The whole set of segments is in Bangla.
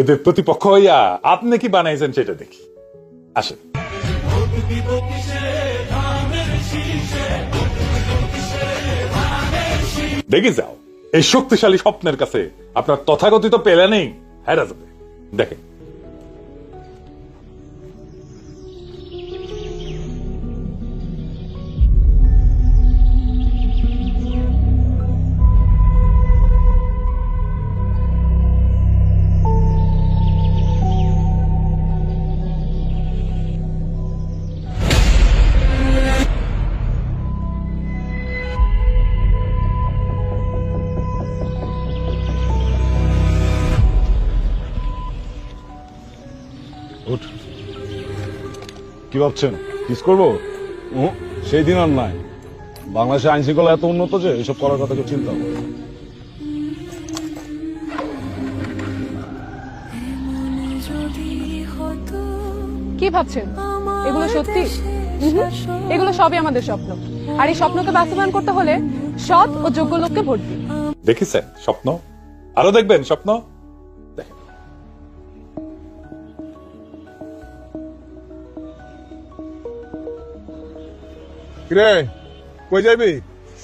এদের প্রতিপক্ষ হইয়া আপনি কি বানাইছেন সেটা দেখি। আসেন। দেখি যাও, এই শক্তিশালী স্বপ্নের কাছে আপনার তথাকথিত পেলে নেই, হেরা যাবে। দেখেন। উঠ কি ভাবছেন? কিস করব? সেই দিন আর নাই। বাংলাদেশে আইন শৃঙ্খলা এত উন্নত যে এসব করার কথা কেউ চিন্তা। কি ভাবছেন? এগুলো সত্যি? এগুলো সবই আমাদের স্বপ্ন। আর এই স্বপ্নকে বাস্তবায়ন করতে হলে সৎ ও যোগ্য লোককে ভোট দিন। দেখেছেন স্বপ্ন? আরও দেখবেন স্বপ্ন? কিরে কই যাবি?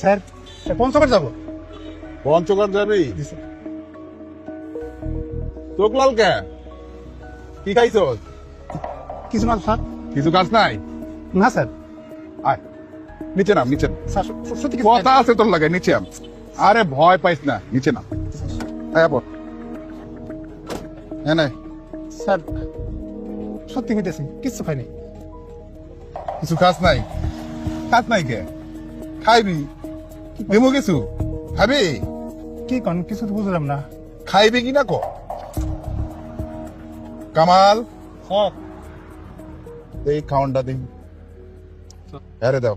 স্যার পঞ্চগড় যাব। পঞ্চগড় যাবি? চোখ লাল কে? কি খাইছ কিছু না স্যার। কিছু কাজ নাই? না স্যার। আয় নিচে নাম নিচে কিছু কথা আছে তোর লাগে নিচে আম। আরে ভয় পাইস না নিচে নাম। আয় বল হ্যাঁ স্যার সত্যি হইতেছে কিচ্ছু খাইনি। কিছু কাজ নাই? কাজ নাই কে খাইবি? দেবো কিছু খাবি? কি কন কিছু তো বুঝলাম না। খাইবি কি না ক? কামাল? স্যার এই খাওয়ানটা দিন। আরে দাও।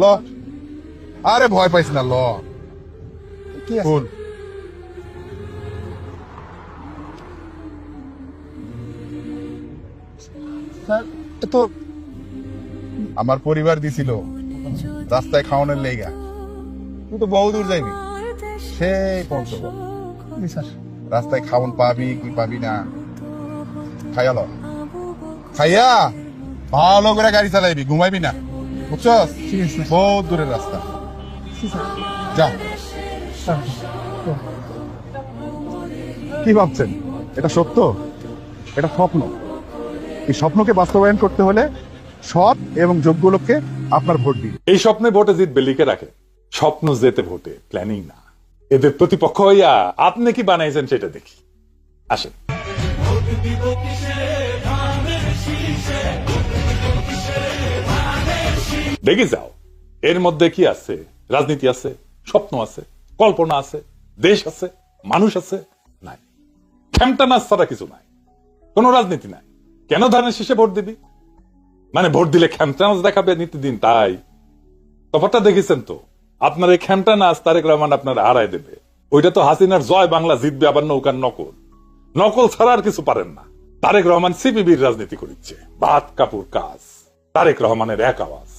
ল। আরে ভয় পাইস না ল। কি আছে? ফুল। স্যার তো আমার পরিবার দিছিল। রাস্তায় খাওয়ানোর লেগা। তুই তো বহু দূর যাইবি সেই পঞ্চগড় রাস্তায় খাওয়ান পাবি কি পাবি না। খাইয়া খাইয়া ভালো করে গাড়ি চালাইবি, ঘুমাইবি না। বুঝছস? বহুত দূরের রাস্তা। যা। কি ভাবছেন? এটা সত্য? এটা স্বপ্ন? এই স্বপ্নকে বাস্তবায়ন করতে হলে সৎ এবং যোগ্য লোককে আপনার ভোট দিন এই স্বপ্নে ভোটে জিতবে, লিখে রাখে। স্বপ্ন যেতে ভোটে প্ল্যানিং না। এদের প্রতিপক্ষ হইয়া আপনি কি বানাইছেন সেটা দেখি। আসেন। দেখি যাও। এর মধ্যে কি আছে? রাজনীতি আছে, স্বপ্ন আছে, কল্পনা আছে, দেশ আছে, মানুষ আছে, নাই। খেমটা নাচ ছাড়া কিছু নাই। কোনো রাজনীতি নাই। কেন ধানের শেষে ভোট দিবি? মানে ভোট দিলে খ্যামটা নাচ দেখাবে নিত্যদিন তাই। তফাৎটা দেখেছেন তো? আপনার এই খ্যামটা নাচ তারেক রহমান আপনার হারায় দেবে। ওইটা তো হাসিনার জয় বাংলা জিতবে, আবার নৌকার নকল। নকল ছাড়া আর কিছু পারেন না। তারেক রহমান সিপিবির রাজনীতি করিচ্ছে। ভাত কাপুর কাজ। তারেক রহমানের এক আওয়াজ।